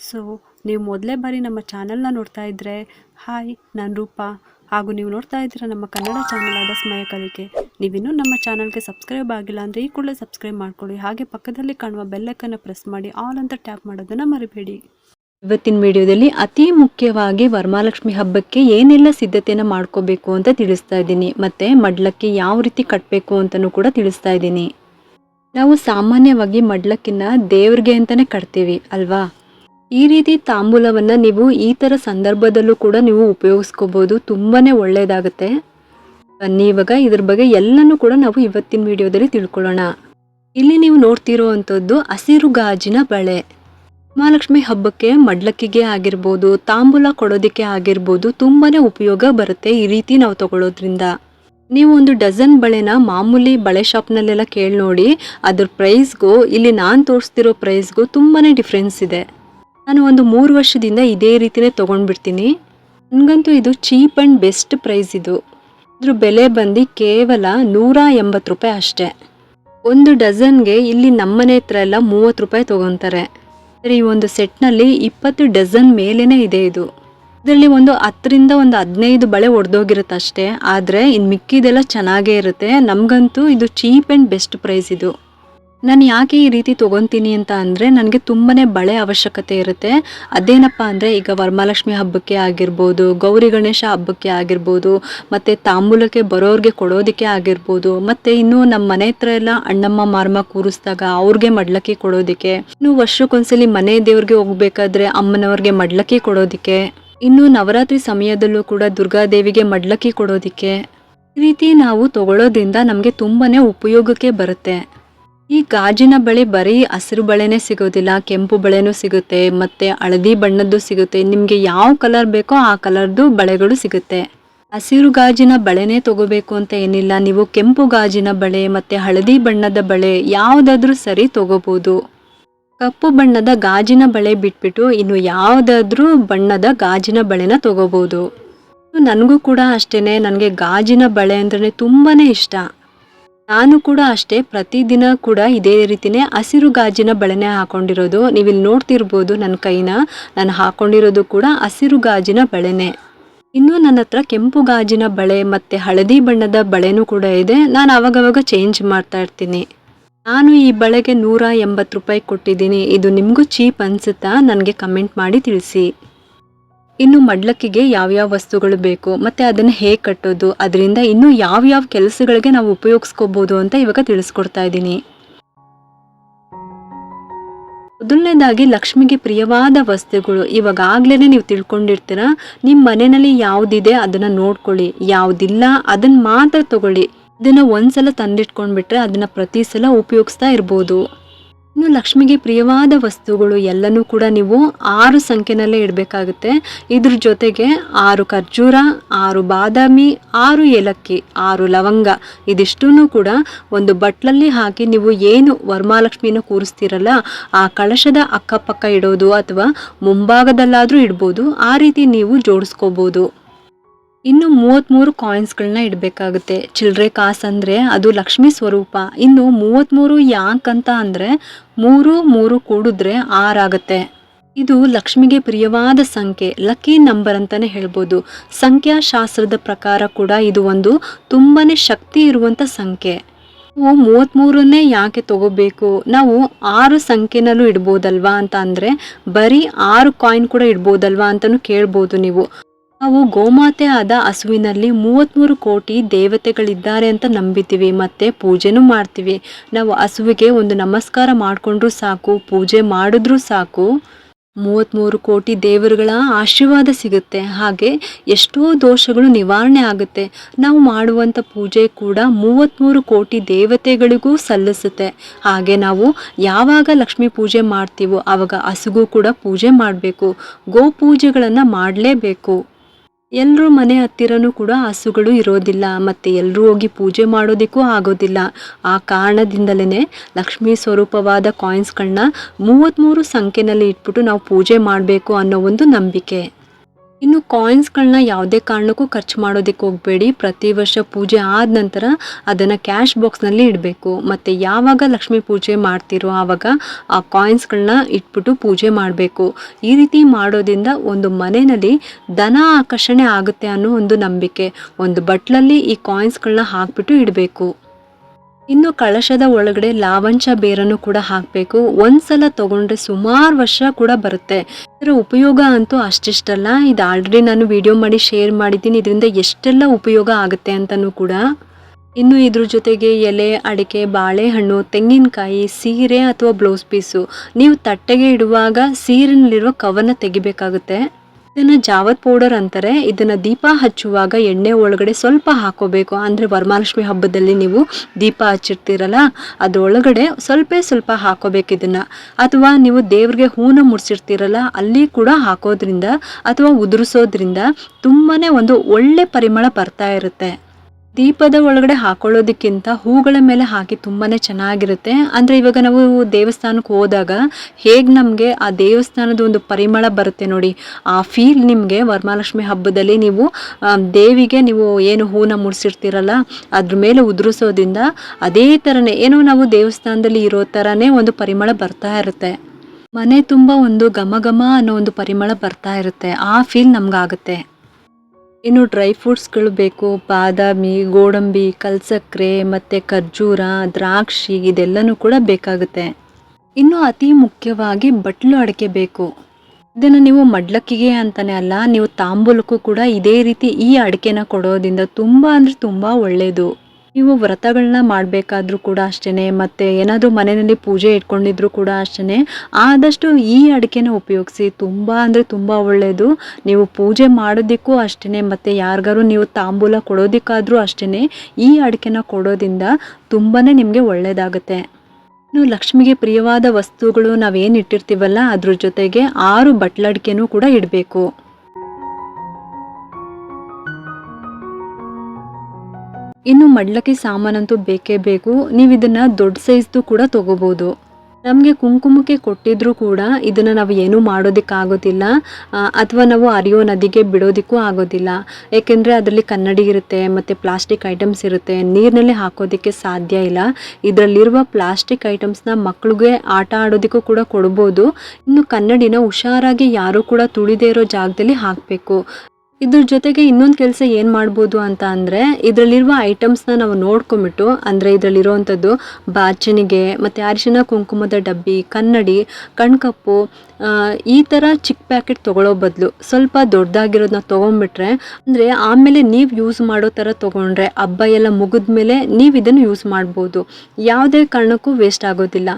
So ನೀವು ಮೊದಲೇ ಬಾರಿ ನಮ್ಮ ಚಾನಲ್ನ ನೋಡ್ತಾ ಇದ್ದರೆ ಹಾಯ್, ನಾನು ರೂಪಾ. ಹಾಗೂ ನೀವು ನೋಡ್ತಾ ಇದ್ದೀರ ನಮ್ಮ ಕನ್ನಡ ಚಾನಲ್ ಆದ ಸ್ಮಯ ಕಲಿಕೆ. ನೀವಿನ್ನೂ ನಮ್ಮ ಚಾನಲ್ಗೆ ಸಬ್ಸ್ಕ್ರೈಬ್ ಆಗಿಲ್ಲ ಅಂದರೆ ಈ ಕೂಡಲೇ ಸಬ್ಸ್ಕ್ರೈಬ್ ಮಾಡ್ಕೊಳ್ಳಿ. ಹಾಗೆ ಪಕ್ಕದಲ್ಲಿ ಕಾಣುವ ಬೆಲ್ಲೈಕನ್ನು ಪ್ರೆಸ್ ಮಾಡಿ, ಆಲ್ ಅಂತ ಟ್ಯಾಪ್ ಮಾಡೋದನ್ನು ಮರಿಬೇಡಿ. ಇವತ್ತಿನ ವಿಡಿಯೋದಲ್ಲಿ ಅತಿ ಮುಖ್ಯವಾಗಿ ವರಮಹಾಲಕ್ಷ್ಮಿ ಹಬ್ಬಕ್ಕೆ ಏನೆಲ್ಲ ಸಿದ್ಧತೆಯನ್ನು ಮಾಡ್ಕೋಬೇಕು ಅಂತ ತಿಳಿಸ್ತಾ ಇದ್ದೀನಿ. ಮತ್ತು ಮಡ್ಲಕ್ಕೆ ಯಾವ ರೀತಿ ಕಟ್ಟಬೇಕು ಅಂತಲೂ ಕೂಡ ತಿಳಿಸ್ತಾ ಇದ್ದೀನಿ. ನಾವು ಸಾಮಾನ್ಯವಾಗಿ ಮಡ್ಲಕ್ಕಿನ ದೇವ್ರಿಗೆ ಅಂತಲೇ ಕಟ್ತೀವಿ, ಅಲ್ವಾ? ಈ ರೀತಿ ತಾಂಬೂಲವನ್ನು ನೀವು ಈ ಥರ ಸಂದರ್ಭದಲ್ಲೂ ಕೂಡ ನೀವು ಉಪಯೋಗಿಸ್ಕೋಬೋದು. ತುಂಬಾ ಒಳ್ಳೆಯದಾಗುತ್ತೆ ಬನ್ನಿ, ಇವಾಗ ಇದ್ರ ಬಗ್ಗೆ ಎಲ್ಲನೂ ಕೂಡ ನಾವು ಇವತ್ತಿನ ವಿಡಿಯೋದಲ್ಲಿ ತಿಳ್ಕೊಳ್ಳೋಣ. ಇಲ್ಲಿ ನೀವು ನೋಡ್ತಿರೋ ಅಂಥದ್ದು ಹಸಿರು ಗಾಜಿನ ಬಳೆ. ಮಹಾಲಕ್ಷ್ಮಿ ಹಬ್ಬಕ್ಕೆ ಮಡ್ಲಕ್ಕಿಗೆ ಆಗಿರ್ಬೋದು, ತಾಂಬೂಲ ಕೊಡೋದಕ್ಕೆ ಆಗಿರ್ಬೋದು ತುಂಬಾ ಉಪಯೋಗ ಬರುತ್ತೆ ಈ ರೀತಿ ನಾವು ತಗೊಳ್ಳೋದ್ರಿಂದ ನೀವು ಒಂದು ಡಜನ್ ಬಳೆನ ಮಾಮೂಲಿ ಬಳೆ ಶಾಪ್ನಲ್ಲೆಲ್ಲ ಕೇಳಿ ನೋಡಿ, ಅದ್ರ ಪ್ರೈಸ್ಗೂ ಇಲ್ಲಿ ನಾನು ತೋರಿಸ್ತಿರೋ ಪ್ರೈಸ್ಗೂ ತುಂಬಾ ಡಿಫ್ರೆನ್ಸ್ ಇದೆ. ನಾನು ಒಂದು ಮೂರು ವರ್ಷದಿಂದ ಇದೇ ರೀತಿನೇ ತೊಗೊಂಡ್ಬಿಡ್ತೀನಿ. ನನಗಂತೂ ಇದು ಚೀಪ್ ಆ್ಯಂಡ್ ಬೆಸ್ಟ್ ಪ್ರೈಸ್ ಇದು. ಇದ್ರ ಬೆಲೆ ಬಂದು ಕೇವಲ ನೂರ ಎಂಬತ್ತು ರೂಪಾಯಿ ಅಷ್ಟೇ. ಒಂದು ಡಜನ್ಗೆ ಇಲ್ಲಿ ನಮ್ಮನೆ ಹತ್ರ ಎಲ್ಲ ಮೂವತ್ತು ರೂಪಾಯಿ ತೊಗೊತಾರೆ. ಈ ಒಂದು ಸೆಟ್ನಲ್ಲಿ ಇಪ್ಪತ್ತು ಡಜನ್ ಮೇಲೇ ಇದೆ ಇದು. ಇದರಲ್ಲಿ ಒಂದು ಹತ್ತರಿಂದ ಒಂದು ಹದಿನೈದು ಬಳೆ ಒಡೆದೋಗಿರುತ್ತೆ ಅಷ್ಟೇ ಆದರೆ ಇನ್ನು ಮಿಕ್ಕಿದೆಲ್ಲ ಚೆನ್ನಾಗೇ ಇರುತ್ತೆ. ನಮಗಂತೂ ಇದು ಚೀಪ್ ಆ್ಯಂಡ್ ಬೆಸ್ಟ್ ಪ್ರೈಸ್ ಇದು. ನಾನು ಯಾಕೆ ಈ ರೀತಿ ತೊಗೊತೀನಿ ಅಂತ ಅಂದರೆ ನನಗೆ ತುಂಬಾ ಬಳೆ ಅವಶ್ಯಕತೆ ಇರುತ್ತೆ. ಅದೇನಪ್ಪ ಅಂದರೆ ಈಗ ವರಮಹಾಲಕ್ಷ್ಮಿ ಹಬ್ಬಕ್ಕೆ ಆಗಿರ್ಬೋದು, ಗೌರಿ ಗಣೇಶ ಹಬ್ಬಕ್ಕೆ ಆಗಿರ್ಬೋದು, ಮತ್ತು ತಾಂಬೂಲಕ್ಕೆ ಬರೋರಿಗೆ ಕೊಡೋದಕ್ಕೆ ಆಗಿರ್ಬೋದು, ಮತ್ತು ಇನ್ನು ನಮ್ಮ ಮನೆ ಹತ್ರ ಎಲ್ಲ ಅಣ್ಣಮ್ಮ ಮಾರಮ್ಮ ಕೂರಿಸಿದಾಗ ಅವ್ರಿಗೆ ಮಡ್ಲಕ್ಕಿ ಕೊಡೋದಕ್ಕೆ, ಇನ್ನು ವರ್ಷಕ್ಕೊಂದ್ಸಲಿ ಮನೆ ದೇವ್ರಿಗೆ ಹೋಗ್ಬೇಕಾದ್ರೆ ಅಮ್ಮನವ್ರಿಗೆ ಮಡ್ಲಕ್ಕಿ ಕೊಡೋದಕ್ಕೆ, ಇನ್ನು ನವರಾತ್ರಿ ಸಮಯದಲ್ಲೂ ಕೂಡ ದುರ್ಗಾದೇವಿಗೆ ಮಡ್ಲಕ್ಕಿ ಕೊಡೋದಕ್ಕೆ ಈ ರೀತಿ ನಾವು ತಗೊಳ್ಳೋದ್ರಿಂದ ನಮಗೆ ತುಂಬಾ ಉಪಯೋಗಕ್ಕೆ ಬರುತ್ತೆ. ಈ ಗಾಜಿನ ಬಳೆ ಬರೀ ಹಸಿರು ಬಳೆನೇ ಸಿಗೋದಿಲ್ಲ, ಕೆಂಪು ಬಳೆನೂ ಸಿಗುತ್ತೆ, ಮತ್ತೆ ಹಳದಿ ಬಣ್ಣದ್ದು ಸಿಗುತ್ತೆ. ನಿಮಗೆ ಯಾವ ಕಲರ್ ಬೇಕೋ ಆ ಕಲರ್ದು ಬಳೆಗಳು ಸಿಗುತ್ತೆ. ಹಸಿರು ಗಾಜಿನ ಬಳೆನೇ ತಗೋಬೇಕು ಅಂತ ಏನಿಲ್ಲ. ನೀವು ಕೆಂಪು ಗಾಜಿನ ಬಳೆ ಮತ್ತೆ ಹಳದಿ ಬಣ್ಣದ ಬಳೆ ಯಾವುದಾದ್ರೂ ಸರಿ ತಗೋಬಹುದು ಕಪ್ಪು ಬಣ್ಣದ ಗಾಜಿನ ಬಳೆ ಬಿಟ್ಬಿಟ್ಟು ಇನ್ನು ಯಾವುದಾದ್ರೂ ಬಣ್ಣದ ಗಾಜಿನ ಬಳೆನ ತಗೋಬಹುದು ನನಗೂ ಕೂಡ ಅಷ್ಟೇನೆ. ನನಗೆ ಗಾಜಿನ ಬಳೆ ಅಂದ್ರೆ ತುಂಬಾನೇ ಇಷ್ಟ. ನಾನು ಕೂಡ ಅಷ್ಟೇ, ಪ್ರತಿದಿನ ಕೂಡ ಇದೇ ರೀತಿನೇ ಹಸಿರು ಗಾಜಿನ ಬಳೆನೇ ಹಾಕೊಂಡಿರೋದು. ನೀವಿಲ್ಲಿ ನೋಡ್ತಿರ್ಬೋದು ನನ್ನ ಕೈನ, ನಾನು ಹಾಕೊಂಡಿರೋದು ಕೂಡ ಹಸಿರು ಗಾಜಿನ ಬಳೆನೇ. ಇನ್ನು ನನ್ನ ಹತ್ರ ಕೆಂಪು ಗಾಜಿನ ಬಳೆ ಮತ್ತು ಹಳದಿ ಬಣ್ಣದ ಬಳೆನೂ ಕೂಡ ಇದೆ. ನಾನು ಅವಾಗವಾಗ ಚೇಂಜ್ ಮಾಡ್ತಾ ಇರ್ತೀನಿ. ನಾನು ಈ ಬಳೆಗೆ ನೂರ ಎಂಬತ್ತು ರೂಪಾಯಿ ಕೊಟ್ಟಿದ್ದೀನಿ. ಇದು ನಿಮಗೂ ಚೀಪ್ ಅನ್ಸುತ್ತಾ? ನನಗೆ ಕಮೆಂಟ್ ಮಾಡಿ ತಿಳಿಸಿ. ಇನ್ನು ಮಡ್ಲಕ್ಕಿಗೆ ಯಾವ್ಯಾವ ವಸ್ತುಗಳು ಬೇಕು, ಮತ್ತೆ ಅದನ್ನು ಹೇಗೆ ಕಟ್ಟೋದು, ಅದರಿಂದ ಇನ್ನು ಯಾವ್ಯಾವ ಕೆಲಸಗಳಿಗೆ ನಾವು ಉಪಯೋಗಿಸ್ಕೋಬಹುದು ಅಂತ ಇವಾಗ ತಿಳಿಸ್ಕೊಡ್ತಾ ಇದ್ದೀನಿ. ಮೊದಲನೇದಾಗಿ ಲಕ್ಷ್ಮಿಗೆ ಪ್ರಿಯವಾದ ವಸ್ತುಗಳು ಇವಾಗಾಗ್ಲೇ ನೀವು ತಿಳ್ಕೊಂಡಿರ್ತೀರ ನಿಮ್ಮ ಮನೆಯಲ್ಲಿ ಯಾವುದಿದೆ ಅದನ್ನ ನೋಡ್ಕೊಳ್ಳಿ, ಯಾವುದಿಲ್ಲ ಅದನ್ನ ಮಾತ್ರ ತಗೊಳ್ಳಿ. ಇದನ್ನ ಒಂದ್ಸಲ ತಂದಿಟ್ಕೊಂಡ್ಬಿಟ್ರೆ ಅದನ್ನ ಪ್ರತಿ ಸಲ ಉಪಯೋಗಿಸ್ತಾ ಇರ್ಬೋದು. ಇನ್ನು ಲಕ್ಷ್ಮಿಗೆ ಪ್ರಿಯವಾದ ವಸ್ತುಗಳು ಎಲ್ಲನೂ ಕೂಡ ನೀವು ಆರು ಸಂಖ್ಯೆನಲ್ಲೇ ಇಡಬೇಕಾಗುತ್ತೆ. ಇದ್ರ ಜೊತೆಗೆ ಆರು ಖರ್ಜೂರ, ಆರು ಬಾದಾಮಿ, ಆರು ಏಲಕ್ಕಿ, ಆರು ಲವಂಗ ಇದಿಷ್ಟೂ ಕೂಡ ಒಂದು ಬಟ್ಲಲ್ಲಿ ಹಾಕಿ ನೀವು ಏನು ವರ್ಮಾಲಕ್ಷ್ಮಿಯನ್ನು ಕೂರಿಸ್ತೀರಲ್ಲ, ಆ ಕಳಶದ ಅಕ್ಕಪಕ್ಕ ಇಡೋದು ಅಥವಾ ಮುಂಭಾಗದಲ್ಲಾದರೂ ಇಡ್ಬೋದು, ಆ ರೀತಿ ನೀವು ಜೋಡಿಸ್ಕೋಬೋದು. ಇನ್ನು ಮೂವತ್ತ್ಮೂರು ಕಾಯಿನ್ಸ್ಗಳನ್ನ ಇಡಬೇಕಾಗುತ್ತೆ. ಚಿಲ್ಲರೆ ಕಾಸು ಅಂದರೆ ಅದು ಲಕ್ಷ್ಮಿ ಸ್ವರೂಪ. ಇನ್ನು ಮೂವತ್ತ್ಮೂರು ಯಾಕಂತ ಅಂದರೆ ಮೂರು ಮೂರು ಕೂಡಿದ್ರೆ ಆರಾಗುತ್ತೆ ಇದು ಲಕ್ಷ್ಮಿಗೆ ಪ್ರಿಯವಾದ ಸಂಖ್ಯೆ, ಲಕ್ಕಿ ನಂಬರ್ ಅಂತಲೇ ಹೇಳ್ಬೋದು. ಸಂಖ್ಯಾಶಾಸ್ತ್ರದ ಪ್ರಕಾರ ಕೂಡ ಇದು ಒಂದು ತುಂಬಾ ಶಕ್ತಿ ಇರುವಂಥ ಸಂಖ್ಯೆ. ನಾವು ಮೂವತ್ತ್ಮೂರನ್ನೇ ಯಾಕೆ ತಗೋಬೇಕು? ನಾವು ಆರು ಸಂಖ್ಯೆನಲ್ಲೂ ಇಡ್ಬೋದಲ್ವಾ ಅಂತ ಅಂದರೆ ಬರೀ ಆರು ಕಾಯಿನ್ ಕೂಡ ಇಡ್ಬೋದಲ್ವಾ ಅಂತಲೂ ಕೇಳ್ಬೋದು ನೀವು. ನಾವು ಗೋಮಾತೆ ಆದ ಹಸುವಿನಲ್ಲಿ ಮೂವತ್ತ್ಮೂರು ಕೋಟಿ ದೇವತೆಗಳಿದ್ದಾರೆ ಅಂತ ನಂಬಿತೀವಿ ಮತ್ತು ಪೂಜೆನೂ ಮಾಡ್ತೀವಿ. ನಾವು ಹಸುವಿಗೆ ಒಂದು ನಮಸ್ಕಾರ ಮಾಡಿಕೊಂಡ್ರೂ ಸಾಕು, ಪೂಜೆ ಮಾಡಿದ್ರೂ ಸಾಕು. ಮೂವತ್ತ್ಮೂರು ಕೋಟಿ ದೇವರುಗಳ ಆಶೀರ್ವಾದ ಸಿಗುತ್ತೆ. ಹಾಗೆ ಎಷ್ಟೋ ದೋಷಗಳು ನಿವಾರಣೆ ಆಗುತ್ತೆ. ನಾವು ಮಾಡುವಂಥ ಪೂಜೆ ಕೂಡ ಮೂವತ್ತ್ಮೂರು ಕೋಟಿ ದೇವತೆಗಳಿಗೂ ಸಲ್ಲಿಸುತ್ತೆ. ಹಾಗೆ ನಾವು ಯಾವಾಗ ಲಕ್ಷ್ಮೀ ಪೂಜೆ ಮಾಡ್ತೀವೋ ಆವಾಗ ಹಸುಗೂ ಕೂಡ ಪೂಜೆ ಮಾಡಬೇಕು. ಗೋ ಪೂಜೆಗಳನ್ನು ಮಾಡಲೇಬೇಕು. ಎಲ್ಲರೂ ಮನೆ ಹತ್ತಿರನೂ ಕೂಡ ಹಸುಗಳು ಇರೋದಿಲ್ಲ, ಮತ್ತು ಎಲ್ಲರೂ ಹೋಗಿ ಪೂಜೆ ಮಾಡೋದಕ್ಕೂ ಆಗೋದಿಲ್ಲ. ಆ ಕಾರಣದಿಂದಲೇ ಲಕ್ಷ್ಮೀ ಸ್ವರೂಪವಾದ ಕಾಯಿನ್ಸ್ಗಳನ್ನ ಮೂವತ್ತ್ಮೂರು ಸಂಖ್ಯೆನಲ್ಲಿ ಇಟ್ಬಿಟ್ಟು ನಾವು ಪೂಜೆ ಮಾಡಬೇಕು ಅನ್ನೋ ಒಂದು ನಂಬಿಕೆ. ಇನ್ನು ಕಾಯಿನ್ಸ್ಗಳನ್ನ ಯಾವುದೇ ಕಾರಣಕ್ಕೂ ಖರ್ಚು ಮಾಡೋದಕ್ಕೆ ಹೋಗಬೇಡಿ. ಪ್ರತಿ ವರ್ಷ ಪೂಜೆ ಆದ ನಂತರ ಅದನ್ನು ಕ್ಯಾಶ್ ಬಾಕ್ಸ್ನಲ್ಲಿ ಇಡಬೇಕು. ಮತ್ತು ಯಾವಾಗ ಲಕ್ಷ್ಮೀ ಪೂಜೆ ಮಾಡ್ತಿರೋ ಆವಾಗ ಆ ಕಾಯಿನ್ಸ್ಗಳನ್ನ ಇಟ್ಬಿಟ್ಟು ಪೂಜೆ ಮಾಡಬೇಕು. ಈ ರೀತಿ ಮಾಡೋದ್ರಿಂದ ಒಂದು ಮನೆಯಲ್ಲಿ ಧನ ಆಕರ್ಷಣೆ ಆಗುತ್ತೆ ಅನ್ನೋ ಒಂದು ನಂಬಿಕೆ. ಒಂದು ಬಟ್ಲಲ್ಲಿ ಈ ಕಾಯಿನ್ಸ್ಗಳನ್ನ ಹಾಕ್ಬಿಟ್ಟು ಇಡಬೇಕು. ಇನ್ನು ಕಳಶದ ಒಳಗಡೆ ಲಾವಂಚ ಬೇರನ್ನು ಕೂಡ ಹಾಕಬೇಕು. ಒಂದ್ಸಲ ತಗೊಂಡ್ರೆ ಸುಮಾರು ವರ್ಷ ಕೂಡ ಬರುತ್ತೆ. ಇದರ ಉಪಯೋಗ ಅಂತೂ ಅಷ್ಟಿಷ್ಟಲ್ಲ. ಇದು ಆಲ್ರೆಡಿ ನಾನು ವಿಡಿಯೋ ಮಾಡಿ ಶೇರ್ ಮಾಡಿದ್ದೀನಿ. ಇದರಿಂದ ಎಷ್ಟೆಲ್ಲ ಉಪಯೋಗ ಆಗುತ್ತೆ ಅಂತಲೂ ಕೂಡ. ಇನ್ನು ಇದ್ರ ಜೊತೆಗೆ ಎಲೆ, ಅಡಿಕೆ, ಬಾಳೆಹಣ್ಣು, ತೆಂಗಿನಕಾಯಿ, ಸೀರೆ ಅಥವಾ ಬ್ಲೌಸ್ ಪೀಸು ನೀವು ತಟ್ಟೆಗೆ ಇಡುವಾಗ ಸೀರೆನಲ್ಲಿರುವ ಕವನ್ನ ತೆಗಿಬೇಕಾಗುತ್ತೆ. ಇದನ್ನ ಜಾವತ್ ಪೌಡರ್ ಅಂತಾರೆ. ಇದನ್ನ ದೀಪ ಹಚ್ಚುವಾಗ ಎಣ್ಣೆ ಒಳಗಡೆ ಸ್ವಲ್ಪ ಹಾಕೋಬೇಕು. ಅಂದ್ರೆ ವರಮಹಾಲಕ್ಷ್ಮಿ ಹಬ್ಬದಲ್ಲಿ ನೀವು ದೀಪ ಹಚ್ಚಿರ್ತೀರಲ್ಲ, ಅದ್ರೊಳಗಡೆ ಸ್ವಲ್ಪ ಸ್ವಲ್ಪ ಹಾಕೋಬೇಕು ಇದನ್ನ. ಅಥವಾ ನೀವು ದೇವ್ರಿಗೆ ಹೂನ ಮುಡ್ಸಿರ್ತೀರಲ್ಲ, ಅಲ್ಲಿ ಕೂಡ ಹಾಕೋದ್ರಿಂದ ಅಥವಾ ಉದುರಿಸೋದ್ರಿಂದ ತುಂಬಾನೇ ಒಂದು ಒಳ್ಳೆ ಪರಿಮಳ ಬರ್ತಾ ಇರುತ್ತೆ. ದೀಪದ ಒಳಗಡೆ ಹಾಕೊಳ್ಳೋದಕ್ಕಿಂತ ಹೂಗಳ ಮೇಲೆ ಹಾಕಿ ತುಂಬಾ ಚೆನ್ನಾಗಿರುತ್ತೆ. ಅಂದರೆ ಇವಾಗ ನಾವು ದೇವಸ್ಥಾನಕ್ಕೆ ಹೋದಾಗ ಹೇಗೆ ನಮಗೆ ಆ ದೇವಸ್ಥಾನದ ಒಂದು ಪರಿಮಳ ಬರುತ್ತೆ ನೋಡಿ. ಆ ಫೀಲ್ ನಿಮಗೆ ವರಮಹಾಲಕ್ಷ್ಮಿ ಹಬ್ಬದಲ್ಲಿ ನೀವು ದೇವಿಗೆ ನೀವು ಏನು ಹೂನ ಮುಡಿಸಿರ್ತೀರಲ್ಲ ಅದ್ರ ಮೇಲೆ ಉದುರಿಸೋದ್ರಿಂದ ಅದೇ ಥರನೇ ಏನೋ ನಾವು ದೇವಸ್ಥಾನದಲ್ಲಿ ಇರೋ ಥರನೇ ಒಂದು ಪರಿಮಳ ಬರ್ತಾ ಇರುತ್ತೆ. ಮನೆ ತುಂಬ ಒಂದು ಘಮ ಘಮ ಅನ್ನೋ ಒಂದು ಪರಿಮಳ ಬರ್ತಾ ಇರುತ್ತೆ. ಆ ಫೀಲ್ ನಮ್ಗಾಗುತ್ತೆ. ಇನ್ನು ಡ್ರೈ ಫ್ರೂಟ್ಸ್ಗಳು ಬೇಕು, ಬಾದಾಮಿ, ಗೋಡಂಬಿ, ಕಲ್ಸಕ್ಕರೆ ಮತ್ತು ಖರ್ಜೂರ, ದ್ರಾಕ್ಷಿ ಇದೆಲ್ಲನೂ ಕೂಡ ಬೇಕಾಗುತ್ತೆ. ಇನ್ನು ಅತಿ ಮುಖ್ಯವಾಗಿ ಬಟ್ಲು ಅಡಿಕೆ ಬೇಕು. ಇದನ್ನು ನೀವು ಮಡ್ಲಕ್ಕಿಗೆ ಅಂತಲೇ ಅಲ್ಲ, ನೀವು ತಾಂಬೂಲಕ್ಕೂ ಕೂಡ ಇದೇ ರೀತಿ ಈ ಅಡಿಕೆನ ಕೊಡೋದ್ರಿಂದ ತುಂಬ ಅಂದರೆ ತುಂಬ ಒಳ್ಳೆಯದು ನೀವು ವ್ರತಗಳನ್ನ ಮಾಡಬೇಕಾದ್ರೂ ಕೂಡ ಅಷ್ಟೇ ಮತ್ತು ಏನಾದರೂ ಮನೆಯಲ್ಲಿ ಪೂಜೆ ಇಟ್ಕೊಂಡಿದ್ರು ಕೂಡ ಅಷ್ಟೇ ಆದಷ್ಟು ಈ ಅಡಿಕೆನ ಉಪಯೋಗಿಸಿ, ತುಂಬ ಅಂದರೆ ತುಂಬ ಒಳ್ಳೆಯದು ನೀವು ಪೂಜೆ ಮಾಡೋದಕ್ಕೂ ಅಷ್ಟೇ ಮತ್ತು ಯಾರಿಗಾರು ನೀವು ತಾಂಬೂಲ ಕೊಡೋದಕ್ಕಾದರೂ ಅಷ್ಟೇ ಈ ಅಡಿಕೆನ ಕೊಡೋದ್ರಿಂದ ತುಂಬಾ ನಿಮಗೆ ಒಳ್ಳೆಯದಾಗುತ್ತೆ ಇನ್ನು ಲಕ್ಷ್ಮಿಗೆ ಪ್ರಿಯವಾದ ವಸ್ತುಗಳು ನಾವೇನು ಇಟ್ಟಿರ್ತೀವಲ್ಲ ಅದ್ರ ಜೊತೆಗೆ ಆರು ಬಟ್ಲಡಿಕೆನೂ ಕೂಡ ಇಡಬೇಕು. ಇನ್ನು ಮಡ್ಲಕ್ಕಿ ಸಾಮಾನಂತೂ ಬೇಕೇ ಬೇಕು. ನೀವು ಇದನ್ನ ದೊಡ್ಡ ಸೈಜ್ದು ಕೂಡ ತಗೋಬಹುದು ನಮಗೆ ಕುಂಕುಮಕ್ಕೆ ಕೊಟ್ಟಿದ್ರು ಕೂಡ ಇದನ್ನ ನಾವು ಏನೂ ಮಾಡೋದಕ್ಕಾಗೋದಿಲ್ಲ ಅಥವಾ ನಾವು ಅರಿಯೋ ನದಿಗೆ ಬಿಡೋದಕ್ಕೂ ಆಗೋದಿಲ್ಲ. ಏಕೆಂದರೆ ಅದರಲ್ಲಿ ಕನ್ನಡಿ ಇರುತ್ತೆ, ಮತ್ತು ಪ್ಲಾಸ್ಟಿಕ್ ಐಟಮ್ಸ್ ಇರುತ್ತೆ. ನೀರಿನಲ್ಲಿ ಹಾಕೋದಕ್ಕೆ ಸಾಧ್ಯ ಇಲ್ಲ. ಇದರಲ್ಲಿರುವ ಪ್ಲಾಸ್ಟಿಕ್ ಐಟಮ್ಸ್ನ ಮಕ್ಕಳಿಗೆ ಆಟ ಆಡೋದಕ್ಕೂ ಕೂಡ ಕೊಡ್ಬೋದು. ಇನ್ನು ಕನ್ನಡಿನ ಹುಷಾರಾಗಿ ಯಾರೂ ಕೂಡ ತುಳಿದೇ ಇರೋ ಜಾಗದಲ್ಲಿ ಹಾಕಬೇಕು. ಇದ್ರ ಜೊತೆಗೆ ಇನ್ನೊಂದು ಕೆಲಸ ಏನು ಮಾಡ್ಬೋದು ಅಂತ ಅಂದರೆ, ಇದರಲ್ಲಿರುವ ಐಟಮ್ಸ್ನ ನಾವು ನೋಡ್ಕೊಂಬಿಟ್ಟು, ಅಂದರೆ ಇದರಲ್ಲಿರುವಂಥದ್ದು, ಬಾಚಣಿಗೆ, ಮತ್ತು ಅರಿಶಿನ, ಕುಂಕುಮದ ಡಬ್ಬಿ, ಕನ್ನಡಿ, ಕಣ್ಕಪ್ಪು ಈ ಥರ ಚಿಕ್ಕ ಪ್ಯಾಕೆಟ್ ತೊಗೊಳ್ಳೋ ಬದಲು ಸ್ವಲ್ಪ ದೊಡ್ಡದಾಗಿರೋದನ್ನ ತೊಗೊಂಡ್ಬಿಟ್ರೆ ಅಂದರೆ ಆಮೇಲೆ ನೀವು ಯೂಸ್ ಮಾಡೋ ಥರ ತೊಗೊಂಡ್ರೆ ಹಬ್ಬ ಎಲ್ಲ ಮುಗಿದ್ಮೇಲೆ ನೀವು ಇದನ್ನು ಯೂಸ್ ಮಾಡ್ಬೋದು. ಯಾವುದೇ ಕಾರಣಕ್ಕೂ ವೇಸ್ಟ್ ಆಗೋದಿಲ್ಲ.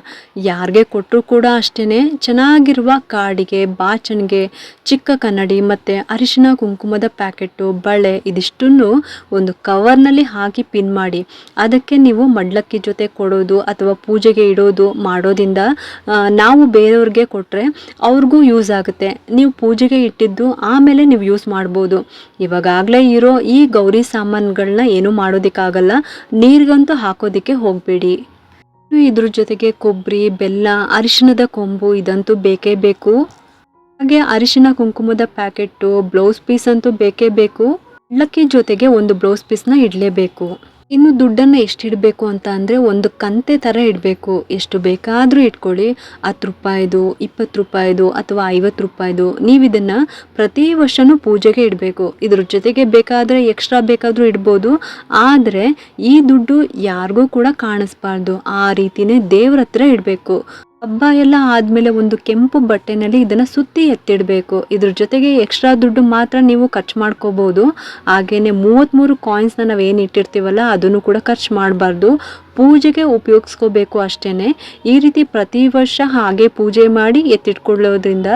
ಯಾರಿಗೆ ಕೊಟ್ಟರು ಕೂಡ ಅಷ್ಟೇ ಚೆನ್ನಾಗಿರುವ ಕಾಡಿಗೆ, ಬಾಚಣಿಗೆ, ಚಿಕ್ಕ ಕನ್ನಡಿ ಮತ್ತು ಅರಿಶಿನ ಕುಂಕುಮದ ಪ್ಯಾಕೆಟು ಬಳೆ ಇದಿಷ್ಟನ್ನು ಒಂದು ಕವರ್ನಲ್ಲಿ ಹಾಕಿ ಪಿನ್ ಮಾಡಿ. ಅದಕ್ಕೆ ನೀವು ಮಡ್ಲಕ್ಕಿ ಜೊತೆ ಕೊಡೋದು ಅಥವಾ ಪೂಜೆಗೆ ಇಡೋದು ಮಾಡೋದಿಂದ ನಾವು ಬೇರೆಯವ್ರಿಗೆ ಕೊಟ್ಟರೆ ಅವ್ರಿಗೂ ಯೂಸ್ ಆಗುತ್ತೆ. ನೀವು ಪೂಜೆಗೆ ಇಟ್ಟಿದ್ದು ಆಮೇಲೆ ನೀವು ಯೂಸ್ ಮಾಡ್ಬೋದು. ಇವಾಗಾಗಲೇ ಇರೋ ಈ ಗೌರಿ ಸಾಮಾನುಗಳನ್ನ ಏನೂ ಮಾಡೋದಕ್ಕಾಗಲ್ಲ. ನೀರಿಗಂತೂ ಹಾಕೋದಕ್ಕೆ ಹೋಗಬೇಡಿ. ಇದ್ರ ಜೊತೆಗೆ ಕೊಬ್ಬರಿ ಬೆಲ್ಲ, ಅರಿಶಿಣದ ಕೊಂಬು ಇದಂತೂ ಬೇಕೇ ಬೇಕು. ಹಾಗೆ ಅರಿಶಿನ ಕುಂಕುಮದ ಪ್ಯಾಕೆಟ್ಟು ಬ್ಲೌಸ್ ಪೀಸ್ ಅಂತೂ ಬೇಕೇ ಬೇಕು. ಲಕ್ಕಿ ಜೊತೆಗೆ ಒಂದು ಬ್ಲೌಸ್ ಪೀಸ್ನ ಇಡಲೇಬೇಕು. ಇನ್ನು ದುಡ್ಡನ್ನು ಎಷ್ಟು ಇಡಬೇಕು ಅಂತ ಅಂದರೆ ಒಂದು ಕಂತೆ ಥರ ಇಡಬೇಕು. ಎಷ್ಟು ಬೇಕಾದರೂ ಇಟ್ಕೊಳ್ಳಿ. ಹತ್ತು ರೂಪಾಯಿದು, ಇಪ್ಪತ್ತು ರೂಪಾಯಿದು ಅಥವಾ ಐವತ್ತು ರೂಪಾಯಿದು ನೀವು ಇದನ್ನು ಪ್ರತಿ ವರ್ಷನೂ ಪೂಜೆಗೆ ಇಡಬೇಕು. ಇದ್ರ ಜೊತೆಗೆ ಬೇಕಾದರೆ ಎಕ್ಸ್ಟ್ರಾ ಬೇಕಾದರೂ ಇಡ್ಬೋದು. ಆದರೆ ಈ ದುಡ್ಡು ಯಾರಿಗೂ ಕೂಡ ಕಾಣಿಸ್ಬಾರ್ದು. ಆ ರೀತಿನೇ ದೇವ್ರ ಹತ್ರ ಇಡಬೇಕು. ಹಬ್ಬ ಎಲ್ಲ ಆದಮೇಲೆ ಒಂದು ಕೆಂಪು ಬಟ್ಟೆನಲ್ಲಿ ಇದನ್ನು ಸುತ್ತಿ ಎತ್ತಿಡಬೇಕು. ಇದ್ರ ಜೊತೆಗೆ ಎಕ್ಸ್ಟ್ರಾ ದುಡ್ಡು ಮಾತ್ರ ನೀವು ಖರ್ಚು ಮಾಡ್ಕೋಬೋದು. ಹಾಗೆಯೇ ಮೂವತ್ತ್ಮೂರು ಕಾಯಿನ್ಸ್ನ ನಾವು ಏನು ಇಟ್ಟಿರ್ತೀವಲ್ಲ, ಅದನ್ನು ಕೂಡ ಖರ್ಚು ಮಾಡಬಾರ್ದು. ಪೂಜೆಗೆ ಉಪಯೋಗಿಸ್ಕೋಬೇಕು ಅಷ್ಟೇ ಈ ರೀತಿ ಪ್ರತಿ ವರ್ಷ ಹಾಗೆ ಪೂಜೆ ಮಾಡಿ ಎತ್ತಿಟ್ಕೊಳ್ಳೋದ್ರಿಂದ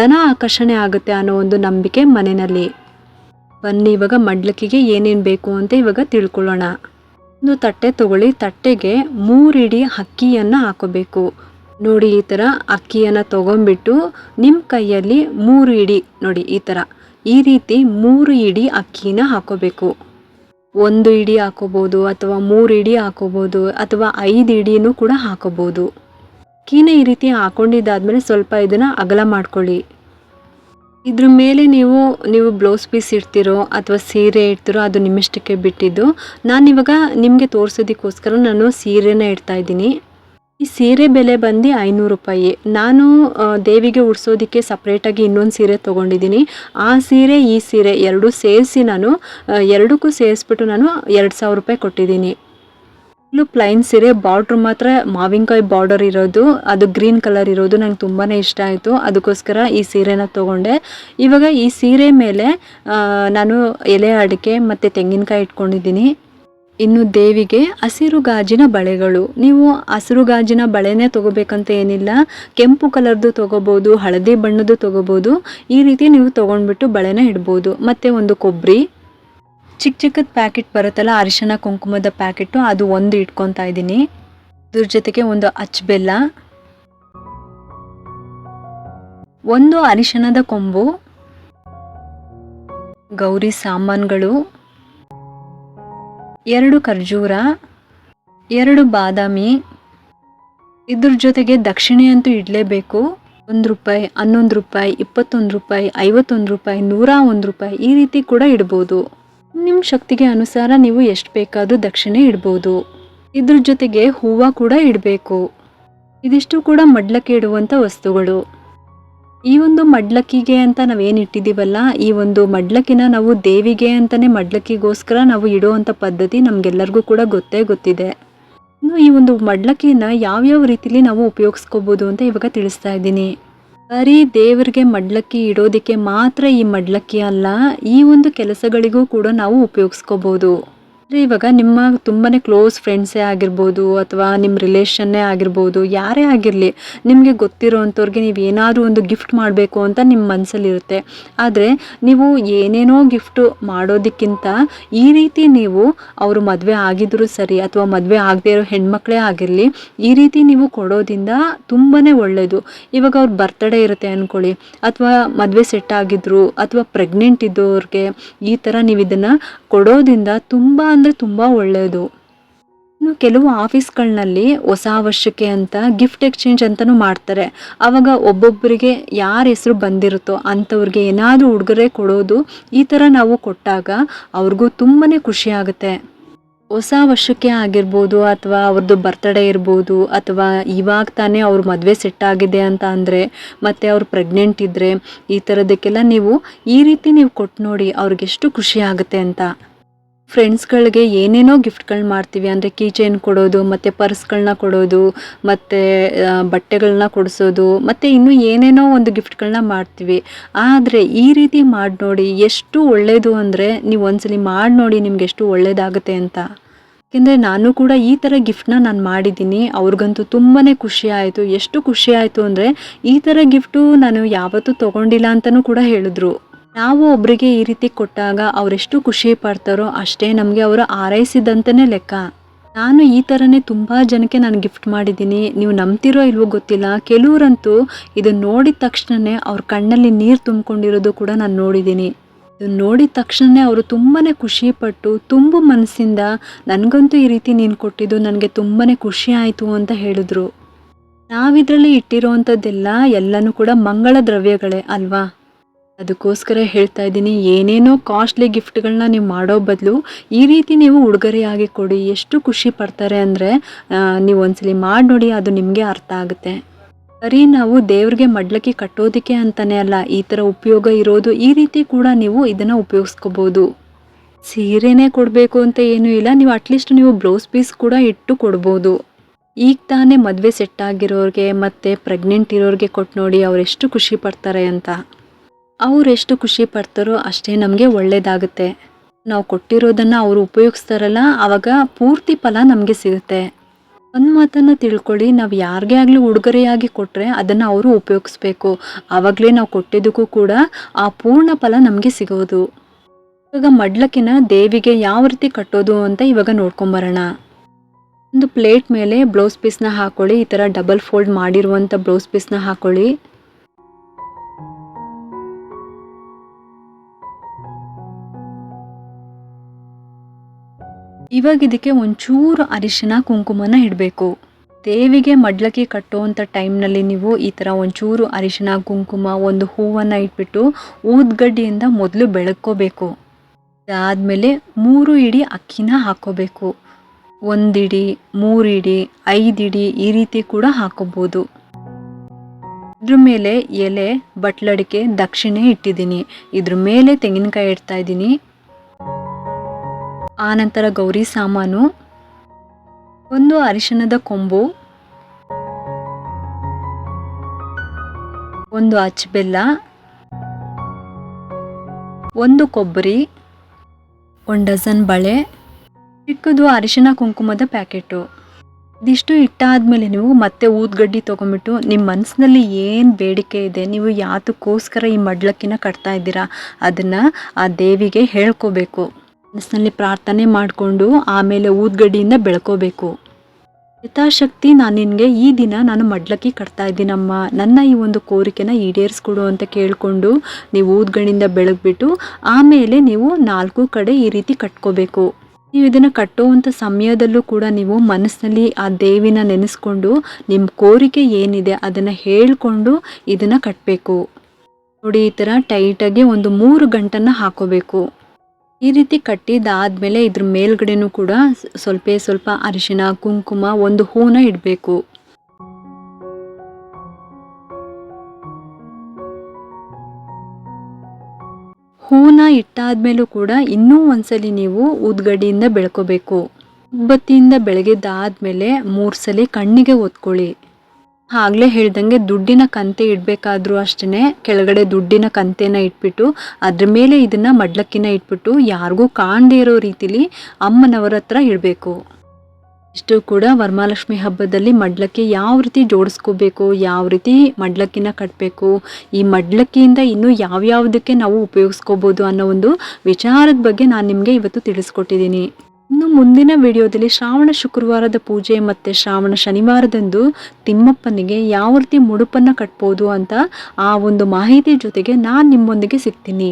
ಧನ ಆಕರ್ಷಣೆ ಆಗುತ್ತೆ ಅನ್ನೋ ಒಂದು ನಂಬಿಕೆ ಮನೆಯಲ್ಲಿ. ಬನ್ನಿ, ಇವಾಗ ಮಡ್ಲಕ್ಕಿಗೆ ಏನೇನು ಬೇಕು ಅಂತ ಇವಾಗ ತಿಳ್ಕೊಳ್ಳೋಣ. ಒಂದು ತಟ್ಟೆ ತಗೊಳ್ಳಿ. ತಟ್ಟೆಗೆ ಮೂರಿಡಿ ಅಕ್ಕಿಯನ್ನು ಹಾಕೋಬೇಕು. ನೋಡಿ ಈ ಥರ ಅಕ್ಕಿಯನ್ನು ತೊಗೊಂಬಿಟ್ಟು ನಿಮ್ಮ ಕೈಯಲ್ಲಿ ಮೂರು ಇಡಿ ನೋಡಿ ಈ ಥರ ಈ ರೀತಿ ಮೂರು ಇಡಿ ಅಕ್ಕಿನ ಹಾಕೋಬೇಕು. ಒಂದು ಇಡಿ ಹಾಕೋಬೋದು ಅಥವಾ ಮೂರು ಇಡಿ ಹಾಕೋಬೋದು ಅಥವಾ ಐದು ಇಡಿನೂ ಕೂಡ ಹಾಕೋಬೋದು. ಅಕ್ಕಿನ ಈ ರೀತಿ ಹಾಕೊಂಡಿದ್ದಾದ್ಮೇಲೆ ಸ್ವಲ್ಪ ಇದನ್ನು ಅಗಲ ಮಾಡ್ಕೊಳ್ಳಿ. ಇದ್ರ ಮೇಲೆ ನೀವು ನೀವು ಬ್ಲೌಸ್ ಪೀಸ್ ಇಡ್ತಿರೋ ಅಥವಾ ಸೀರೆ ಇಡ್ತಿರೋ ಅದು ನಿಮ್ಮಿಷ್ಟಕ್ಕೆ ಬಿಟ್ಟಿದ್ದು, ನಾನು ಇವಾಗ ನಿಮಗೆ ತೋರಿಸೋದಕ್ಕೋಸ್ಕರ ನಾನು ಸೀರೆನ ಇಡ್ತಾ ಇದ್ದೀನಿ. ಈ ಸೀರೆ ಬೆಲೆ ಬಂದು ಐನೂರು ರೂಪಾಯಿ. ನಾನು ದೇವಿಗೆ ಉಡ್ಸೋದಕ್ಕೆ ಸಪ್ರೇಟಾಗಿ ಇನ್ನೊಂದು ಸೀರೆ ತೊಗೊಂಡಿದ್ದೀನಿ. ಆ ಸೀರೆ, ಈ ಸೀರೆ ಎರಡೂ ಸೇರಿಸಿ ನಾನು ಎರಡಕ್ಕೂ ಸೇರಿಸ್ಬಿಟ್ಟು ನಾನು ಎರಡು ಸಾವಿರ ರೂಪಾಯಿ ಕೊಟ್ಟಿದ್ದೀನಿ. ಇಲ್ಲೂ ಪ್ಲೈನ್ ಸೀರೆ ಬಾರ್ಡ್ರ್ ಮಾತ್ರ ಮಾವಿನಕಾಯಿ ಬಾರ್ಡರ್ ಇರೋದು, ಅದು ಗ್ರೀನ್ ಕಲರ್ ಇರೋದು ನಂಗೆ ತುಂಬಾ ಇಷ್ಟ ಆಯಿತು. ಅದಕ್ಕೋಸ್ಕರ ಈ ಸೀರೆನ ತೊಗೊಂಡೆ. ಇವಾಗ ಈ ಸೀರೆ ಮೇಲೆ ನಾನು ಎಲೆ ಅಡಿಕೆ ಮತ್ತು ತೆಂಗಿನಕಾಯಿ ಇಟ್ಕೊಂಡಿದ್ದೀನಿ. ಇನ್ನು ದೇವಿಗೆ ಹಸಿರು ಗಾಜಿನ ಬಳೆಗಳು. ನೀವು ಹಸಿರು ಗಾಜಿನ ಬಳೆನೇ ತೊಗೋಬೇಕಂತ ಏನಿಲ್ಲ. ಕೆಂಪು ಕಲರ್ದು ತೊಗೋಬೋದು, ಹಳದಿ ಬಣ್ಣದ್ದು ತೊಗೋಬೋದು. ಈ ರೀತಿ ನೀವು ತೊಗೊಂಡ್ಬಿಟ್ಟು ಬಳೆನ ಇಡ್ಬೋದು. ಮತ್ತು ಒಂದು ಕೊಬ್ಬರಿ. ಚಿಕ್ಕ ಚಿಕ್ಕದ ಪ್ಯಾಕೆಟ್ ಬರುತ್ತಲ್ಲ ಅರಿಶಿನ ಕುಂಕುಮದ ಪ್ಯಾಕೆಟು, ಅದು ಒಂದು ಇಟ್ಕೊತಾ ಇದ್ದೀನಿ. ಅದ್ರ ಜೊತೆಗೆ ಒಂದು ಅಚ್ಚಬೆಲ್ಲ ಒಂದು ಅರಿಶಿಣದ ಕೊಂಬು. ಗೌರಿ ಸಾಮಾನುಗಳು. ಎರಡು ಖರ್ಜೂರ, ಎರಡು ಬಾದಾಮಿ. ಇದ್ರ ಜೊತೆಗೆ ದಕ್ಷಿಣೆ ಅಂತೂ ಇಡಲೇಬೇಕು. ಒಂದು ರೂಪಾಯಿ, ಹನ್ನೊಂದು ರೂಪಾಯಿ, ಇಪ್ಪತ್ತೊಂದು ರೂಪಾಯಿ, ಐವತ್ತೊಂದು ರೂಪಾಯಿ, ನೂರ ಒಂದು ರೂಪಾಯಿ ಈ ರೀತಿ ಕೂಡ ಇಡ್ಬೋದು. ನಿಮ್ಮ ಶಕ್ತಿಗೆ ಅನುಸಾರ ನೀವು ಎಷ್ಟು ಬೇಕಾದರೂ ದಕ್ಷಿಣೆ ಇಡ್ಬೋದು. ಇದ್ರ ಜೊತೆಗೆ ಹೂವು ಕೂಡ ಇಡಬೇಕು. ಇದಿಷ್ಟು ಕೂಡ ಮಡ್ಲಕ್ಕೆ ಇಡುವಂಥ ವಸ್ತುಗಳು. ಈ ಒಂದು ಮಡ್ಲಕ್ಕಿಗೆ ಅಂತ ನಾವೇನು ಇಟ್ಟಿದ್ದೀವಲ್ಲ, ಈ ಒಂದು ಮಡ್ಲಕ್ಕಿನ ನಾವು ದೇವಿಗೆ ಅಂತಲೇ ಮಡ್ಲಕ್ಕಿಗೋಸ್ಕರ ನಾವು ಇಡುವಂಥ ಪದ್ಧತಿ ನಮಗೆಲ್ಲರಿಗೂ ಕೂಡ ಗೊತ್ತೇ ಗೊತ್ತಿದೆ. ಇನ್ನು ಈ ಒಂದು ಮಡ್ಲಕ್ಕಿನ ಯಾವ್ಯಾವ ರೀತಿಲಿ ನಾವು ಉಪಯೋಗಿಸ್ಕೋಬೋದು ಅಂತ ಇವಾಗ ತಿಳಿಸ್ತಾ ಇದ್ದೀನಿ. ಬರೀ ದೇವರಿಗೆ ಮಡ್ಲಕ್ಕಿ ಇಡೋದಕ್ಕೆ ಮಾತ್ರ ಈ ಮಡ್ಲಕ್ಕಿ ಅಲ್ಲ, ಈ ಒಂದು ಕೆಲಸಗಳಿಗೂ ಕೂಡ ನಾವು ಉಪಯೋಗಿಸ್ಕೋಬೋದು. ಇವಾಗ ನಿಮ್ಮ ತುಂಬಾ ಕ್ಲೋಸ್ ಫ್ರೆಂಡ್ಸೇ ಆಗಿರ್ಬೋದು ಅಥವಾ ನಿಮ್ಮ ರಿಲೇಷನ್ನೇ ಆಗಿರ್ಬೋದು, ಯಾರೇ ಆಗಿರಲಿ, ನಿಮಗೆ ಗೊತ್ತಿರೋ ಅಂಥವ್ರಿಗೆ ನೀವು ಏನಾದರೂ ಒಂದು ಗಿಫ್ಟ್ ಮಾಡಬೇಕು ಅಂತ ನಿಮ್ಮ ಮನಸ್ಸಲ್ಲಿರುತ್ತೆ ಆದರೆ ನೀವು ಏನೇನೋ ಗಿಫ್ಟ್ ಮಾಡೋದಕ್ಕಿಂತ ಈ ರೀತಿ ನೀವು ಅವರು ಮದುವೆ ಆಗಿದ್ದರೂ ಸರಿ ಅಥವಾ ಮದುವೆ ಆಗದೇ ಇರೋ ಹೆಣ್ಮಕ್ಳೇ ಆಗಿರಲಿ, ಈ ರೀತಿ ನೀವು ಕೊಡೋದ್ರಿಂದ ತುಂಬಾ ಒಳ್ಳೆಯದು ಇವಾಗ ಅವ್ರ ಬರ್ತಡೇ ಇರುತ್ತೆ ಅಂದ್ಕೊಳ್ಳಿ ಅಥವಾ ಮದುವೆ ಸೆಟ್ ಆಗಿದ್ರು, ಅಥವಾ ಪ್ರೆಗ್ನೆಂಟ್ ಇದ್ದವ್ರಿಗೆ ಈ ಥರ ನೀವು ಇದನ್ನು ಕೊಡೋದ್ರಿಂದ ತುಂಬ ಅಂದರೆ ತುಂಬ ಒಳ್ಳೆಯದು ಇನ್ನು ಕೆಲವು ಆಫೀಸ್ಗಳಲ್ಲಿ ಹೊಸ ವರ್ಷಕ್ಕೆ ಅಂತ ಗಿಫ್ಟ್ ಎಕ್ಸ್ಚೇಂಜ್ ಅಂತಲೂ ಮಾಡ್ತಾರೆ. ಆವಾಗ ಒಬ್ಬೊಬ್ಬರಿಗೆ ಯಾರ ಹೆಸರು ಬಂದಿರುತ್ತೋ ಅಂಥವ್ರಿಗೆ ಏನಾದರೂ ಉಡುಗೊರೆ ಕೊಡೋದು ಈ ಥರ ನಾವು ಕೊಟ್ಟಾಗ ಅವ್ರಿಗೂ ತುಂಬಾ ಖುಷಿ ಆಗುತ್ತೆ. ಹೊಸ ವರ್ಷಕ್ಕೆ ಆಗಿರ್ಬೋದು ಅಥವಾ ಅವ್ರದ್ದು ಬರ್ತಡೇ ಇರ್ಬೋದು ಅಥವಾ ಇವಾಗ ತಾನೇ ಅವ್ರ ಮದುವೆ ಸೆಟ್ ಆಗಿದೆ ಅಂತ ಅಂದರೆ ಮತ್ತು ಅವ್ರು ಪ್ರೆಗ್ನೆಂಟ್ ಇದ್ದರೆ ಈ ಥರದಕ್ಕೆಲ್ಲ ನೀವು ಈ ರೀತಿ ನೀವು ಕೊಟ್ಟು ನೋಡಿ ಅವ್ರಿಗೆಷ್ಟು ಖುಷಿ ಆಗುತ್ತೆ ಅಂತ. ಫ್ರೆಂಡ್ಸ್ಗಳಿಗೆ ಏನೇನೋ ಗಿಫ್ಟ್ಗಳು ಮಾಡ್ತೀವಿ. ಅಂದರೆ ಕೀಚೈನ್ ಕೊಡೋದು, ಮತ್ತು ಪರ್ಸ್ಗಳನ್ನ ಕೊಡೋದು, ಮತ್ತು ಬಟ್ಟೆಗಳನ್ನ ಕೊಡಿಸೋದು, ಮತ್ತು ಇನ್ನೂ ಏನೇನೋ ಒಂದು ಗಿಫ್ಟ್ಗಳನ್ನ ಮಾಡ್ತೀವಿ. ಆದರೆ ಈ ರೀತಿ ಮಾಡಿ ನೋಡಿ ಎಷ್ಟು ಒಳ್ಳೆಯದು ಅಂದರೆ ನೀವು ಒಂದ್ಸಲಿ ಮಾಡಿ ನೋಡಿ ನಿಮ್ಗೆ ಎಷ್ಟು ಒಳ್ಳೆಯದಾಗುತ್ತೆ ಅಂತ. ಯಾಕೆಂದರೆ ನಾನು ಕೂಡ ಈ ಥರ ಗಿಫ್ಟ್ನ ನಾನು ಮಾಡಿದ್ದೀನಿ. ಅವ್ರಿಗಂತೂ ತುಂಬಾ ಖುಷಿ ಆಯಿತು. ಎಷ್ಟು ಖುಷಿ ಆಯಿತು ಅಂದರೆ ಈ ಥರ ಗಿಫ್ಟು ನಾನು ಯಾವತ್ತೂ ತೊಗೊಂಡಿಲ್ಲ ಅಂತಲೂ ಕೂಡ ಹೇಳಿದ್ರು. ನಾವು ಒಬ್ಬರಿಗೆ ಈ ರೀತಿ ಕೊಟ್ಟಾಗ ಅವರೆಷ್ಟು ಖುಷಿ ಪಡ್ತಾರೋ ಅಷ್ಟೇ ನಮಗೆ ಅವರು ಆರೈಸಿದಂತನೇ ಲೆಕ್ಕ. ನಾನು ಈ ಥರನೇ ತುಂಬ ಜನಕ್ಕೆ ನಾನು ಗಿಫ್ಟ್ ಮಾಡಿದ್ದೀನಿ. ನೀವು ನಂಬ್ತಿರೋ ಇಲ್ವೋ ಗೊತ್ತಿಲ್ಲ. ಕೆಲವರಂತೂ ಇದನ್ನು ನೋಡಿದ ತಕ್ಷಣವೇ ಅವ್ರ ಕಣ್ಣಲ್ಲಿ ನೀರು ತುಂಬಿಕೊಂಡಿರೋದು ಕೂಡ ನಾನು ನೋಡಿದ್ದೀನಿ. ಇದನ್ನು ನೋಡಿದ ತಕ್ಷಣವೇ ಅವರು ತುಂಬಾ ಖುಷಿಪಟ್ಟು ತುಂಬ ಮನಸ್ಸಿಂದ ನನಗಂತೂ ಈ ರೀತಿ ನೀನು ಕೊಟ್ಟಿದ್ದು ನನಗೆ ತುಂಬಾ ಖುಷಿ ಆಯಿತು ಅಂತ ಹೇಳಿದ್ರು. ನಾವಿದ್ರಲ್ಲಿ ಇಟ್ಟಿರೋವಂಥದ್ದೆಲ್ಲ ಎಲ್ಲನೂ ಕೂಡ ಮಂಗಳ ದ್ರವ್ಯಗಳೇ, ಅಲ್ವಾ? ಅದಕ್ಕೋಸ್ಕರ ಹೇಳ್ತಾ ಇದ್ದೀನಿ, ಏನೇನೋ ಕಾಸ್ಟ್ಲಿ ಗಿಫ್ಟ್ಗಳನ್ನ ನೀವು ಮಾಡೋ ಬದಲು ಈ ರೀತಿ ನೀವು ಉಡುಗೊರೆಯಾಗಿ ಕೊಡಿ, ಎಷ್ಟು ಖುಷಿ ಪಡ್ತಾರೆ ಅಂದರೆ ನೀವು ಒಂದ್ಸಲಿ ಮಾಡಿ ನೋಡಿ, ಅದು ನಿಮಗೆ ಅರ್ಥ ಆಗುತ್ತೆ. ಬರೀ ನಾವು ದೇವ್ರಿಗೆ ಮಡ್ಲಕ್ಕಿ ಕಟ್ಟೋದಕ್ಕೆ ಅಂತಲೇ ಅಲ್ಲ, ಈ ಥರ ಉಪಯೋಗ ಇರೋದು, ಈ ರೀತಿ ಕೂಡ ನೀವು ಇದನ್ನು ಉಪಯೋಗಿಸ್ಕೋಬೋದು. ಸೀರೆನೇ ಕೊಡಬೇಕು ಅಂತ ಏನೂ ಇಲ್ಲ, ನೀವು ಅಟ್ಲೀಸ್ಟ್ ನೀವು ಬ್ಲೌಸ್ ಪೀಸ್ ಕೂಡ ಇಟ್ಟು ಕೊಡ್ಬೋದು. ಈಗ ತಾನೇ ಮದುವೆ ಸೆಟ್ ಆಗಿರೋರಿಗೆ ಮತ್ತು ಪ್ರೆಗ್ನೆಂಟ್ ಇರೋರಿಗೆ ಕೊಟ್ಟು ನೋಡಿ ಅವರೆಷ್ಟು ಖುಷಿ ಪಡ್ತಾರೆ ಅಂತ. ಅವರೆಷ್ಟು ಖುಷಿ ಪಡ್ತಾರೋ ಅಷ್ಟೇ ನಮಗೆ ಒಳ್ಳೆಯದಾಗುತ್ತೆ ನಾವು ಕೊಟ್ಟಿರೋದನ್ನು ಅವರು ಉಪಯೋಗಿಸ್ತಾರಲ್ಲ ಆವಾಗ ಪೂರ್ತಿ ಫಲ ನಮಗೆ ಸಿಗುತ್ತೆ. ಒಂದು ಮಾತನ್ನು ತಿಳ್ಕೊಳ್ಳಿ, ನಾವು ಯಾರಿಗೇ ಆಗಲಿ ಉಡುಗೊರೆಯಾಗಿ ಕೊಟ್ಟರೆ ಅದನ್ನು ಅವರು ಉಪಯೋಗಿಸ್ಬೇಕು. ಆವಾಗಲೇ ನಾವು ಕೊಟ್ಟಿದ್ದಕ್ಕೂ ಕೂಡ ಆ ಪೂರ್ಣ ಫಲ ನಮಗೆ ಸಿಗೋದು. ಇವಾಗ ಮಡ್ಲಕ್ಕಿನ ದೇವಿಗೆ ಯಾವ ರೀತಿ ಕಟ್ಟೋದು ಅಂತ ಇವಾಗ ನೋಡ್ಕೊಂಬರೋಣ. ಒಂದು ಪ್ಲೇಟ್ ಮೇಲೆ ಬ್ಲೌಸ್ ಪೀಸ್ನ ಹಾಕೊಳ್ಳಿ, ಈ ಥರ ಡಬಲ್ ಫೋಲ್ಡ್ ಮಾಡಿರುವಂಥ ಬ್ಲೌಸ್ ಪೀಸ್ನ ಹಾಕೊಳ್ಳಿ. ಇವಾಗ ಇದಕ್ಕೆ ಒಂಚೂರು ಅರಿಶಿನ ಕುಂಕುಮನ ಇಡಬೇಕು. ದೇವಿಗೆ ಮಡ್ಲಕ್ಕಿ ಕಟ್ಟುವಂಥ ಟೈಮ್ನಲ್ಲಿ ನೀವು ಈ ಥರ ಒಂಚೂರು ಅರಿಶಿನ, ಕುಂಕುಮ, ಒಂದು ಹೂವನ್ನು ಇಟ್ಬಿಟ್ಟು ಊದ್ಗಡ್ಡಿಯಿಂದ ಮೊದಲು ಬೆಳಕೋಬೇಕು ಅದಾದಮೇಲೆ ಮೂರು ಇಡಿ ಅಕ್ಕಿನ ಹಾಕೋಬೇಕು ಒಂದಿಡಿ ಮೂರಿಡಿ ಐದಿಡಿ ಈ ರೀತಿ ಕೂಡ ಹಾಕೋಬೋದು ಇದ್ರ ಮೇಲೆ ಎಲೆ, ಬಟ್ಲಡಿಕೆ, ದಕ್ಷಿಣೆ ಇಟ್ಟಿದ್ದೀನಿ. ಇದ್ರ ಮೇಲೆ ತೆಂಗಿನಕಾಯಿ ಇಡ್ತಾ ಇದ್ದೀನಿ. ಆನಂತರ ಗೌರಿ ಸಾಮಾನು, ಒಂದು ಅರಿಶಿಣದ ಕೊಂಬು, ಒಂದು ಅಚ್ಚಬೆಲ್ಲ ಒಂದು ಕೊಬ್ಬರಿ, ಒಂದು ಡಜನ್ ಬಳೆ, ಚಿಕ್ಕದು ಅರಿಶಿಣ ಕುಂಕುಮದ ಪ್ಯಾಕೆಟು. ಇದಿಷ್ಟು ಇಟ್ಟಾದ್ಮೇಲೆ ನೀವು ಮತ್ತೆ ಊದ್ಗಡ್ಡಿ ತೊಗೊಂಬಿಟ್ಟು ನಿಮ್ಮ ಮನಸ್ಸಿನಲ್ಲಿ ಏನು ಬೇಡಿಕೆ ಇದೆ, ನೀವು ಯಾತಕ್ಕೋಸ್ಕರ ಈ ಮಡ್ಲಕ್ಕಿನ ಕಟ್ತಾ ಇದ್ದೀರಾ, ಅದನ್ನು ಆ ದೇವಿಗೆ ಹೇಳ್ಕೋಬೇಕು. ಮನಸ್ಸಿನಲ್ಲಿ ಪ್ರಾರ್ಥನೆ ಮಾಡಿಕೊಂಡು ಆಮೇಲೆ ಊದ್ಗಡ್ಡಿಯಿಂದ ಬೆಳ್ಕೋಬೇಕು. ಯಥಾಶಕ್ತಿ ನಾನು ನಿನಗೆ ಈ ದಿನ ನಾನು ಮಡ್ಲಕ್ಕಿ ಕಟ್ತಾ ಇದ್ದೀನಮ್ಮ. ನನ್ನ ಈ ಒಂದು ಕೋರಿಕೆನ ಈಡೇರಿಸ್ಕೊಡು ಅಂತ ಕೇಳಿಕೊಂಡು ನೀವು ಊದ್ಗಡ್ಡಿಯಿಂದ ಬೆಳಗ್ಬಿಟ್ಟು ಆಮೇಲೆ ನೀವು ನಾಲ್ಕು ಕಡೆ ಈ ರೀತಿ ಕಟ್ಕೋಬೇಕು. ನೀವು ಇದನ್ನು ಕಟ್ಟುವಂಥ ಸಮಯದಲ್ಲೂ ಕೂಡ ನೀವು ಮನಸ್ಸಿನಲ್ಲಿ ಆ ದೇವಿನ ನೆನೆಸ್ಕೊಂಡು ನಿಮ್ಮ ಕೋರಿಕೆ ಏನಿದೆ ಅದನ್ನು ಹೇಳ್ಕೊಂಡು ಇದನ್ನು ಕಟ್ಟಬೇಕು ನೋಡಿ ಈ ಥರ ಟೈಟಾಗಿ ಒಂದು ಮೂರು ಗಂಟನ್ನು ಹಾಕೋಬೇಕು. ಈ ರೀತಿ ಕಟ್ಟಿದಾದ್ಮೇಲೆ ಇದ್ರ ಮೇಲ್ಗಡೆನೂ ಕೂಡ ಸ್ವಲ್ಪ ಸ್ವಲ್ಪ ಅರಿಶಿನ ಕುಂಕುಮ ಒಂದು ಹೂನ ಇಡಬೇಕು. ಹೂನ ಇಟ್ಟಾದ್ಮೇಲೂ ಕೂಡ ಇನ್ನೂ ಒಂದ್ಸಲಿ ನೀವು ಊದ್ಗಡ್ಡಿಯಿಂದ ಬೆಳ್ಕೋಬೇಕು. ಉಬ್ಬತ್ತಿಯಿಂದ ಬೆಳಗಿದ್ದಾದ್ಮೇಲೆ ಮೂರು ಸಲ ಕಣ್ಣಿಗೆ ಒತ್ಕೊಳ್ಳಿ. ಆಗ್ಲೇ ಹೇಳ್ದಂಗೆ ದುಡ್ಡಿನ ಕಂತೆ ಇಡಬೇಕಾದ್ರೂ ಅಷ್ಟೇ ಕೆಳಗಡೆ ದುಡ್ಡಿನ ಕಂತೆನ ಇಟ್ಬಿಟ್ಟು, ಅದ್ರ ಮೇಲೆ ಇದನ್ನ ಮಡ್ಲಕ್ಕಿನ ಇಟ್ಬಿಟ್ಟು ಯಾರಿಗೂ ಕಾಣದೇ ಇರೋ ರೀತಿಲಿ ಅಮ್ಮನವರ ಹತ್ರ ಇಡಬೇಕು. ಇಷ್ಟು ಕೂಡ ವರಮಹಾಲಕ್ಷ್ಮಿ ಹಬ್ಬದಲ್ಲಿ ಮಡ್ಲಕ್ಕಿ ಯಾವ ರೀತಿ ಜೋಡಿಸ್ಕೋಬೇಕು, ಯಾವ ರೀತಿ ಮಡ್ಲಕ್ಕಿನ ಕಟ್ಟಬೇಕು ಈ ಮಡ್ಲಕ್ಕಿಯಿಂದ ಇನ್ನೂ ಯಾವ್ಯಾವುದಕ್ಕೆ ನಾವು ಉಪಯೋಗಿಸ್ಕೋಬೋದು ಅನ್ನೋ ಒಂದು ವಿಚಾರದ ಬಗ್ಗೆ ನಾನು ನಿಮಗೆ ಇವತ್ತು ತಿಳಿಸ್ಕೊಟ್ಟಿದ್ದೀನಿ. ಇನ್ನು ಮುಂದಿನ ವಿಡಿಯೋದಲ್ಲಿ ಶ್ರಾವಣ ಶುಕ್ರವಾರದ ಪೂಜೆ ಮತ್ತು ಶ್ರಾವಣ ಶನಿವಾರದಂದು ತಿಮ್ಮಪ್ಪನಿಗೆ ಯಾವ ರೀತಿ ಮುಡುಪನ್ನು ಕಟ್ಬೋದು ಅಂತ ಆ ಒಂದು ಮಾಹಿತಿ ಜೊತೆಗೆ ನಾನು ನಿಮ್ಮೊಂದಿಗೆ ಸಿಗ್ತೀನಿ.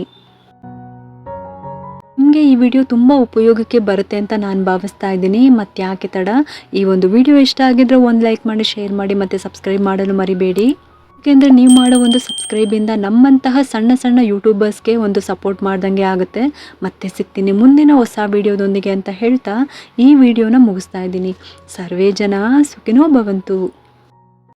ನಿಮಗೆ ಈ ವಿಡಿಯೋ ತುಂಬ ಉಪಯೋಗಕ್ಕೆ ಬರುತ್ತೆ ಅಂತ ನಾನು ಭಾವಿಸ್ತಾ ಇದ್ದೀನಿ. ಮತ್ತು ಯಾಕೆ ತಡ? ಈ ಒಂದು ವಿಡಿಯೋ ಇಷ್ಟ ಆಗಿದ್ರೆ ಒಂದು ಲೈಕ್ ಮಾಡಿ, ಶೇರ್ ಮಾಡಿ ಮತ್ತು ಸಬ್ಸ್ಕ್ರೈಬ್ ಮಾಡಲು ಮರಿಬೇಡಿ. ಯಾಕೆಂದರೆ ನೀವು ಮಾಡೋ ಒಂದು ಸಬ್ಸ್ಕ್ರೈಬಿಂದ ನಮ್ಮಂತಹ ಸಣ್ಣ ಸಣ್ಣ ಯೂಟ್ಯೂಬರ್ಸ್ಗೆ ಒಂದು ಸಪೋರ್ಟ್ ಮಾಡ್ದಂಗೆ ಆಗುತ್ತೆ. ಮತ್ತೆ ಸಿಗ್ತೀನಿ ಮುಂದಿನ ಹೊಸ ವೀಡಿಯೋದೊಂದಿಗೆ ಅಂತ ಹೇಳ್ತಾ ಈ ವಿಡಿಯೋನ ಮುಗಿಸ್ತಾ ಇದ್ದೀನಿ. ಸರ್ವೇ ಜನ ಸುಖಿನೋ ಭವಂತು.